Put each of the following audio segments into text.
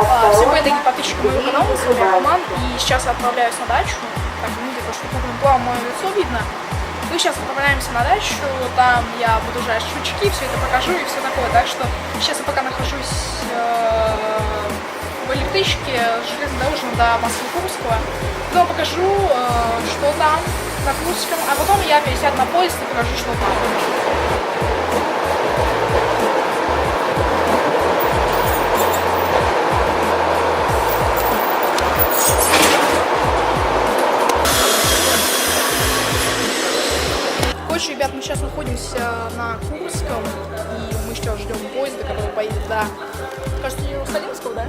А, Всем привет, дорогие подписчики моего канала, с вами Роман, и сейчас я отправляюсь на дачу. Так, ну где-то, что крупным планом мое лицо видно. Мы сейчас отправляемся на дачу, там я буду жать шучки, все это покажу и все такое. Так что сейчас я пока нахожусь э, в электричке железнодорожном до Москвы Курского. Потом покажу, э, что там на Курском, а потом я пересяду на поезд и покажу, что там. Короче, ребят, мы сейчас находимся на Курском, и мы сейчас ждем поезда, который поедет до, кажется, Иерусалимского, да?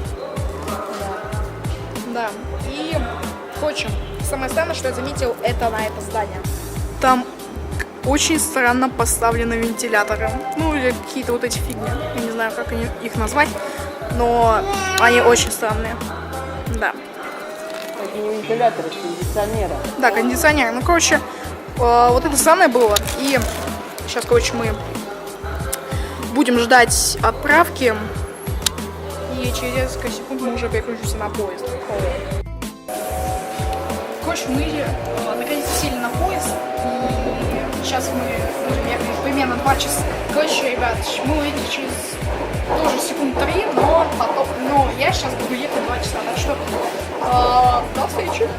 Да. И, короче, самое странное, что я заметил, это на это здание. Там очень странно поставлены вентиляторы. Ну, или какие-то вот эти фигни. Я не знаю, как они, их назвать, но они очень странные. Да. Это не вентилятор, это кондиционера. Да, кондиционер. Ну, короче, вот это самое было. И сейчас, короче, мы будем ждать отправки. И через несколько секунд мы уже переключимся на поезд. Короче, мы э, наконец сели на поезд. И сейчас мы будем ехать примерно 2 часа. Короче, ребят, мы уедем через тоже секунд 3, но потом, но я сейчас буду ехать 2 часа. Так что э, до встречи.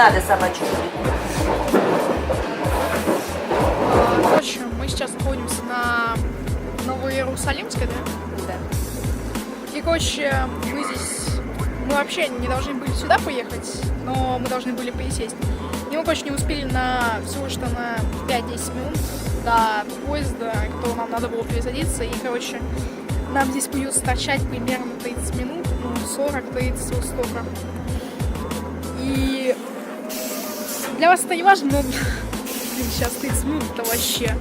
Надо собачку. Короче, мы сейчас находимся на Новоиерусалимской, да? Да. И, короче, мы здесь... Мы вообще не должны были сюда поехать, но мы должны были пересесть. И мы, короче, не успели на всего что на 5-10 минут до поезда, которого нам надо было пересадиться. И, короче, нам здесь придется торчать примерно 30 минут, ну, 40-30, вот столько. И для вас это не важно, но блин, сейчас 30 минут это вообще.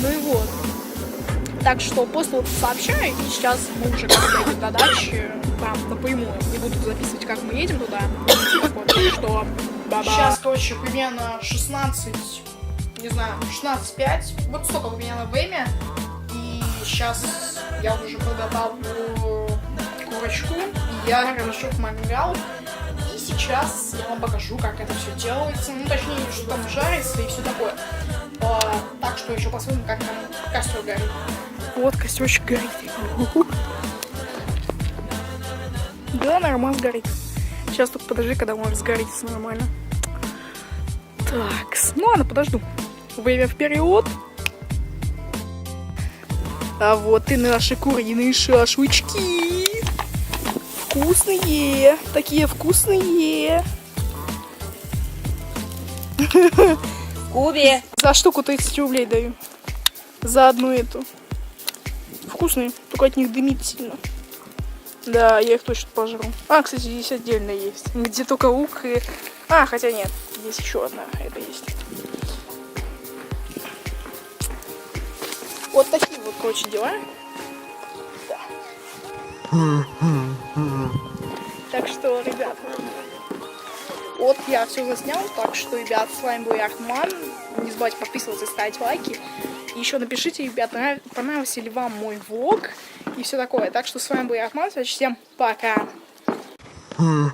Ну и вот. Так что после вот сообщаю, и сейчас мы уже когда едем до дачи, прям напрямую, не буду записывать, как мы едем туда. Вот, что Сейчас, короче, примерно 16, не знаю, 16.5, вот столько примерно время. И сейчас я уже подготовлю курочку, и я разжег мангал. Сейчас я вам покажу, как это все делается. Ну, точнее, что там жарится и все такое. А, так что еще посмотрим, как там костер горит. Вот костерчик горит. Да, нормально горит. Сейчас только подожди, когда он разгорится нормально. Так, ну ладно, подожду. Время вперед. А вот и наши куриные шашлычки. Вкусные. Такие вкусные. Кубе. За штуку 30 рублей даю. За одну эту. Вкусные, только от них дымит сильно. Да, я их точно пожру. А, кстати, здесь отдельно есть. Где только лук и... А, хотя нет, здесь еще одна, это есть. Вот такие вот, короче, дела. Да. Ребят, вот я все заснял, так что, ребят, с вами был я, Ахман. Не забывайте подписываться и ставить лайки. И еще напишите, ребят, нрав- понравился ли вам мой влог и все такое. Так что с вами был я, Ахман. Всем пока. Hmm.